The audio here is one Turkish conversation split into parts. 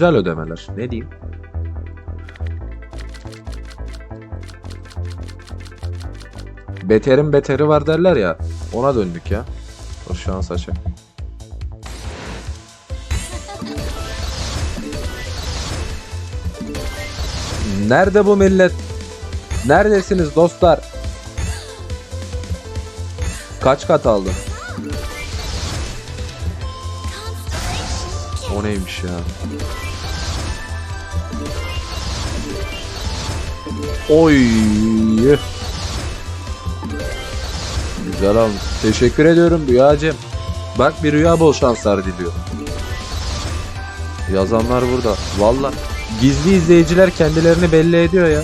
Güzel ödemeler. Ne diyeyim? Beterin beteri var derler ya. Ona döndük ya. O şans açı. Nerede bu millet? Neredesiniz dostlar? Kaç kat aldın? O neymiş ya? Oy. Güzel olmuş. Teşekkür ediyorum Rüyacığım. Bak bir rüya bol şanslar diliyor. Yazanlar burada. Valla. Gizli izleyiciler kendilerini belli ediyor ya.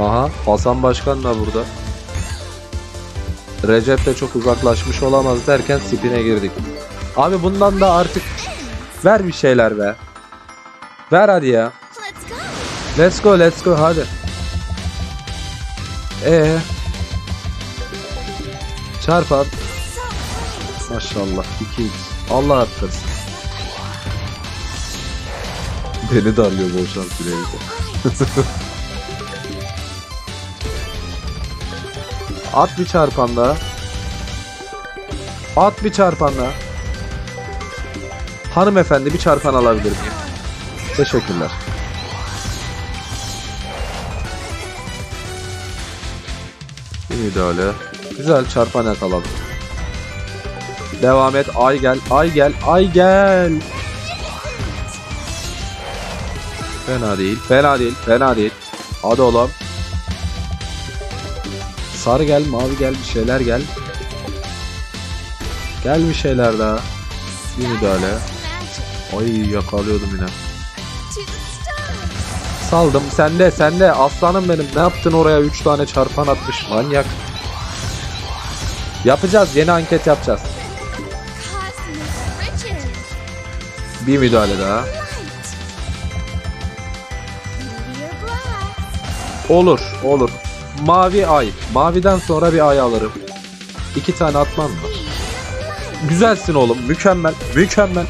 Aha Hasan Başkan da burada. Recep de çok uzaklaşmış olamaz derken spine girdik. Abi bundan da artık ver bir şeyler be. Ver hadi ya. Let's go. Let's go let's go hadi. Ee. Çarp abi. Maşallah 2x. Allah arttırsın. Beni darlıyor bol şans dileğiyle. At bir çarpan daha. At bir çarpan daha. Hanımefendi bir çarpan alabilir miyim? Teşekkürler. Bir müdahale. Güzel çarpan yakaladım. Devam et. Ay gel. Ay gel. Ay gel. Fena değil. Fena değil. Fena değil. Hadi oğlum. Sarı gel. Mavi gel. Bir şeyler gel. Gel bir şeyler daha. Bir müdahale. Ay yakalıyordum yine. Saldım. Sende sende. Aslanım benim. Ne yaptın oraya 3 tane çarpan atmış. Manyak. Yapacağız. Yeni anket yapacağız. Bir müdahale daha. Olur. Olur. Mavi ay. Maviden sonra bir ay alırım. İki tane atmam mı? Güzelsin oğlum. Mükemmel. Mükemmel.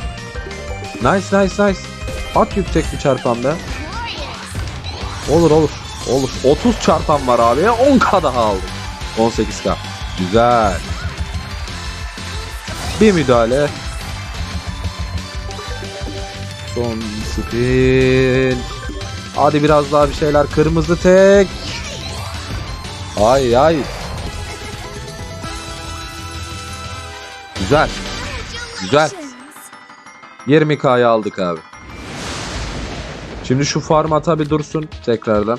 Nice nice nice. At yüksek bir çarpan be. Olur olur. Olur. 30 çarpan var abi. 10k daha aldım. 18k. Güzel. Bir müdahale. Son spin. Hadi biraz daha bir şeyler. Kırmızı tek. Ay ay. Güzel. Güzel. Congratulations. 20k'yı aldık abi. Şimdi şu farm ata bir dursun tekrardan.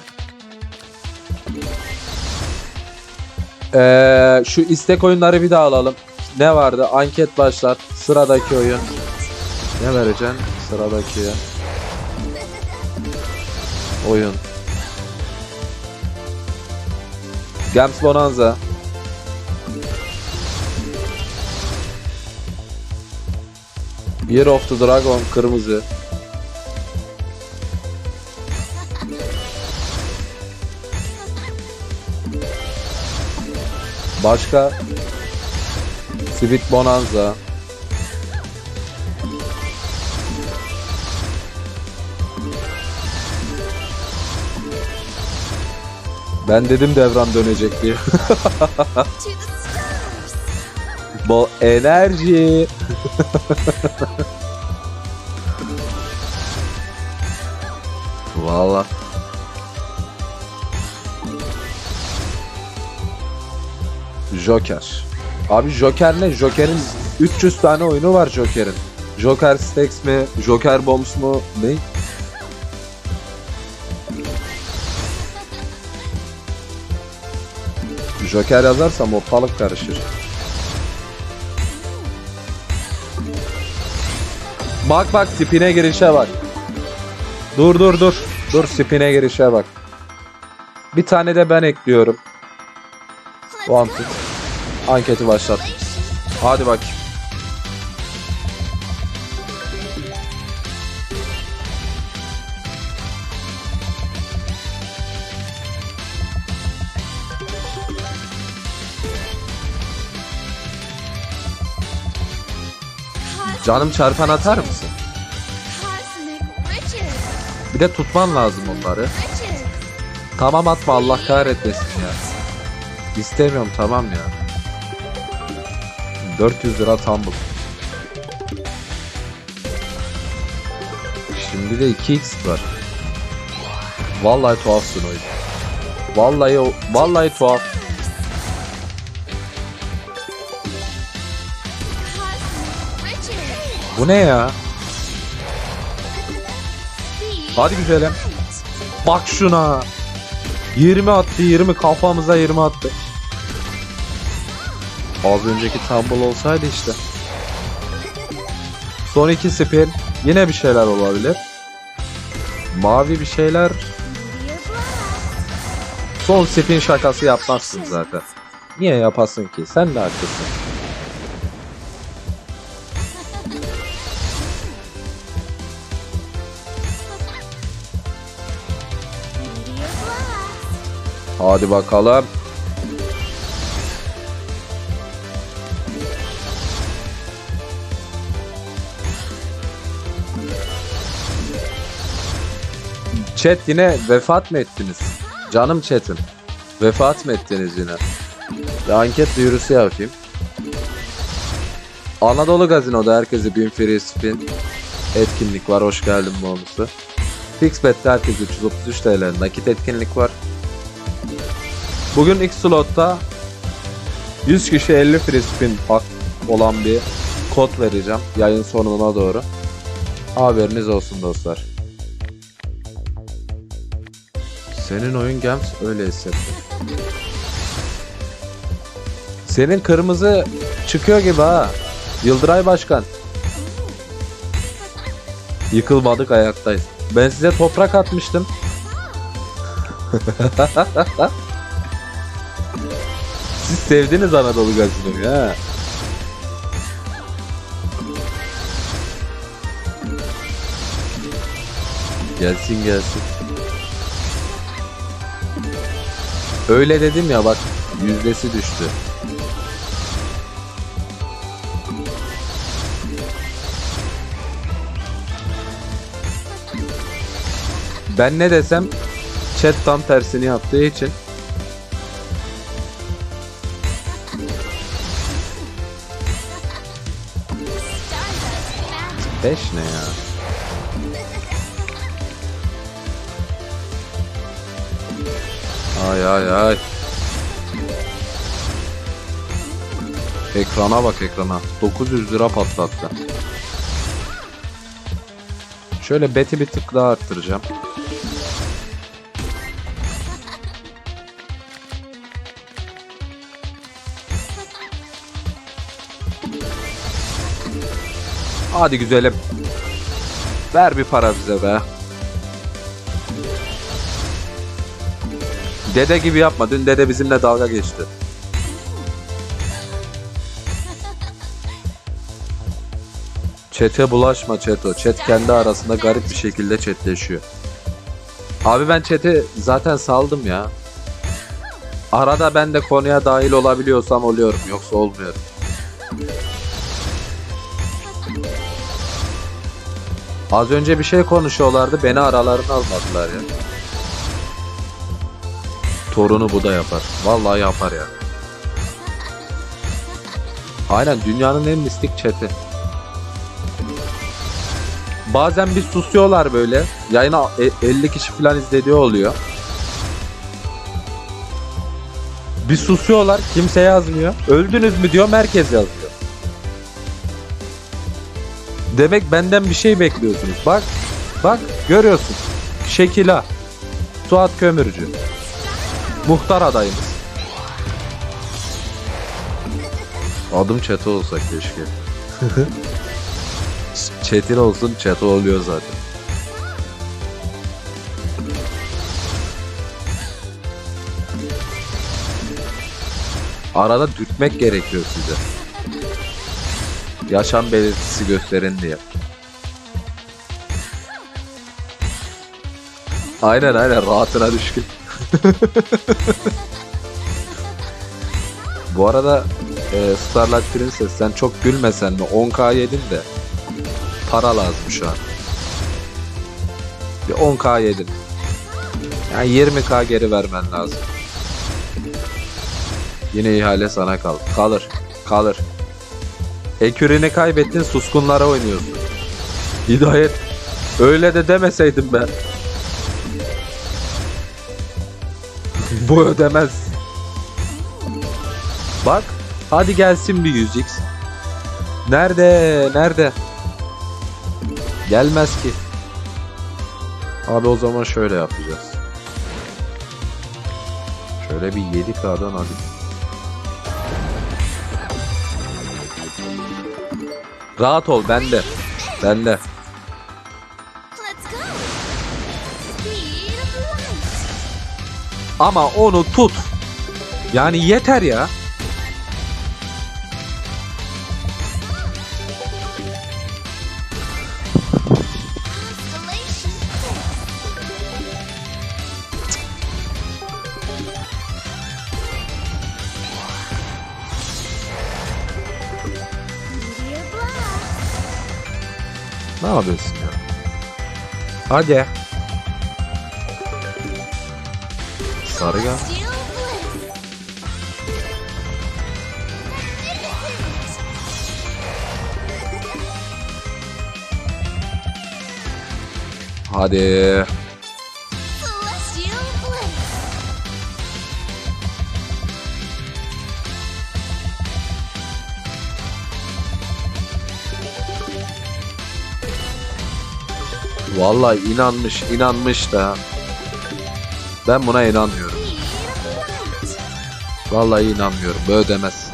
Ee, şu istek oyunları bir daha alalım. Ne vardı? Anket başlat. Sıradaki oyun. Ne vereceksin? Sıradaki oyun. Games Bonanza. Year of the Dragon kırmızı. Başka Sweet Bonanza. Ben dedim devran dönecek diye. Bol enerji. Valla. Joker. Abi Joker ne? Joker'in 300 tane oyunu var Joker'in. Joker Stacks mi? Joker Bombs mu? Ne? Joker yazarsam ortalık karışır. Bak bak spine girişe bak. Dur dur dur. Dur spine girişe bak. Bir tane de ben ekliyorum. Wanted. Anketi başlat. Hadi bak. Canım çarpan atar mısın? Bir de tutman lazım onları. Tamam atma Allah kahretmesin ya. İstemiyorum tamam ya. 400 lira tam bu. Şimdi de 2x var. Vallahi tuhafsın oyun. Vallahi vallahi tuhaf. Bu ne ya? Hadi güzelim. Bak şuna. 20 attı 20 kafamıza 20 attı. Az önceki tumble olsaydı işte. Son iki spin. Yine bir şeyler olabilir. Mavi bir şeyler. Son spin şakası yapmazsın zaten. Niye yapasın ki? Sen de haklısın. Hadi bakalım. Chat yine vefat mı ettiniz? Canım chat'im. Vefat mı ettiniz yine? Bir anket duyurusu yapayım. Anadolu Gazino'da herkese bin free spin etkinlik var. Hoş geldin bonusu. Fixbet'te herkese 333 TL nakit etkinlik var. Bugün ilk slotta 100 kişi 50 free spin olan bir kod vereceğim yayın sonuna doğru. Haberiniz olsun dostlar. Senin oyun Gems öyle hissettim. Senin kırmızı çıkıyor gibi ha. Yıldıray Başkan. Yıkılmadık ayaktayız. Ben size toprak atmıştım. Siz sevdiniz Anadolu Gazino'yu ha. Gelsin gelsin. Öyle dedim ya bak yüzdesi düştü. Ben ne desem chat tam tersini yaptığı için. 5 ne ya? Ay ay ay. Ekrana bak ekrana. 900 lira patlattı. Şöyle beti bir tık daha arttıracağım. Hadi güzelim. Ver bir para bize be. Dede gibi yapma. Dün dede bizimle dalga geçti. Çete bulaşma Çeto. Chat kendi arasında garip bir şekilde chatleşiyor. Abi ben chat'i zaten saldım ya. Arada ben de konuya dahil olabiliyorsam oluyorum. Yoksa olmuyorum. Az önce bir şey konuşuyorlardı. Beni aralarına almadılar ya. Torunu bu da yapar. Vallahi yapar ya. Aynen dünyanın en mistik chat'i. Bazen bir susuyorlar böyle. Yayına e- 50 kişi falan izlediği oluyor. Bir susuyorlar. Kimse yazmıyor. Öldünüz mü diyor. Merkez yazıyor. Demek benden bir şey bekliyorsunuz. Bak. Bak görüyorsun. Şekila. Suat Kömürcü. Muhtar adayımız. Adım Çeto olsa keşke. Çetin olsun Çeto oluyor zaten. Arada dürtmek gerekiyor size. Yaşam belirtisi gösterin diye. Aynen aynen rahatına düşkün. Bu arada e, Starlight Princess sen çok gülmesen mi 10k yedin de para lazım şu an. Bir 10k yedin. Yani 20k geri vermen lazım. Yine ihale sana kal. Kalır. Kalır. Ekürünü kaybettin suskunlara oynuyorsun. Hidayet. Öyle de demeseydim ben. Bu ödemez. Bak. Hadi gelsin bir 100x. Nerede? Nerede? Gelmez ki. Abi o zaman şöyle yapacağız. Şöyle bir 7K'dan hadi. Rahat ol bende. Bende. Ama onu tut. Yani yeter ya. Ne yapıyorsun ya? Hadi. Sarı gel. Celestial bliss. Hadi. Vallahi inanmış, inanmış da. Ben buna inanmıyorum. Vallahi inanmıyorum. Böyle demez.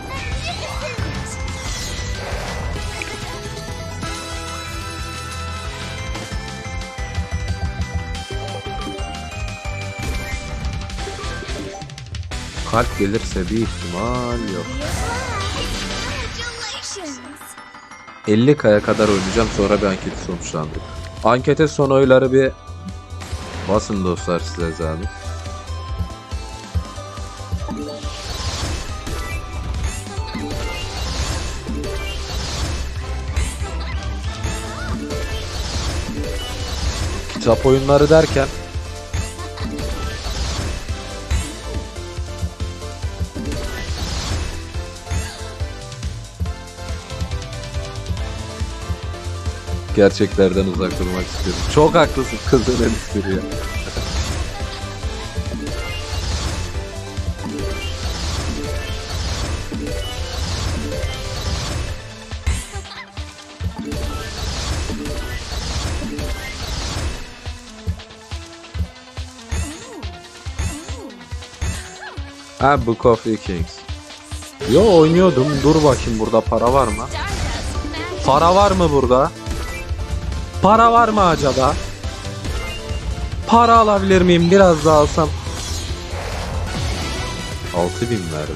Kalp gelirse bir ihtimal yok. Congratulations. 50 kaya kadar oynayacağım sonra bir anketi sonuçlandı. Ankete son oyları bir basın dostlar size zahmet. Kitap oyunları derken gerçeklerden uzak durmak istiyorum. Çok haklısın kızın endüstri ya. Ha Book of Vikings. Yo oynuyordum. Dur bakayım burada para var mı? Para var mı burada? Para var mı acaba? Para alabilir miyim? Biraz daha alsam. 6000 verdi.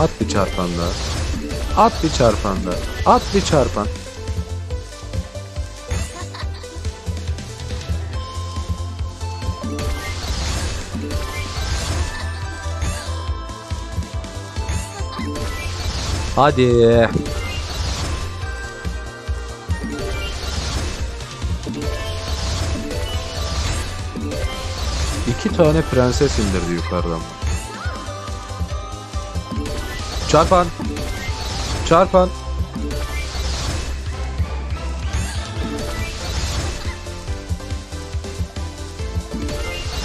At bir çarpan daha. At bir çarpan daha. At bir çarpan. Hadi. İki tane prenses indirdi yukarıdan. Çarpan. Çarpan.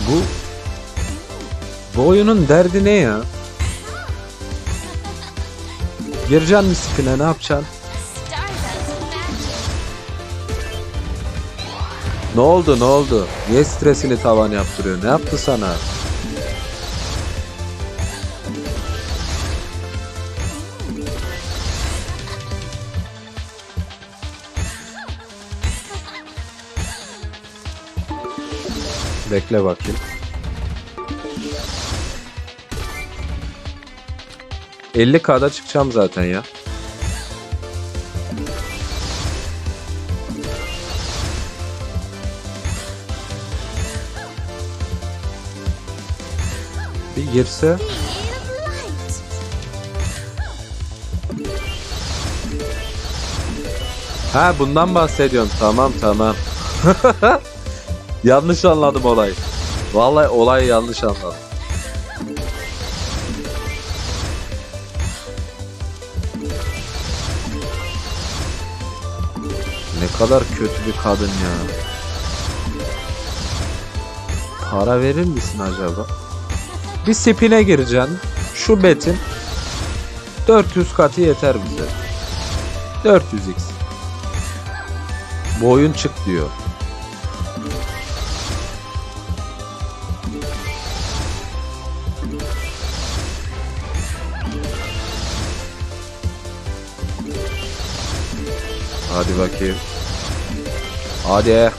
Bu bu oyunun derdi ne ya? Gireceksin mi spine ne yapacaksın? Ne oldu ne oldu? Niye stresini tavan yaptırıyor? Ne yaptı sana? Bekle bakayım. 50k'da çıkacağım zaten ya. girse. Of light. Ha bundan bahsediyorsun. Tamam tamam. yanlış anladım olayı. Vallahi olayı yanlış anladım. Kadar kötü bir kadın ya. Para verir misin acaba? Bir spine gireceksin. Şu betin 400 katı yeter bize. 400x. Bu oyun çık diyor. Hadi bakayım. Hadi.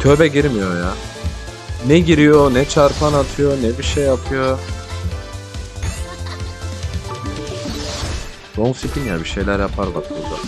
Tövbe girmiyor ya. Ne giriyor, ne çarpan atıyor, ne bir şey yapıyor. Long ya bir şeyler yapar bak burada.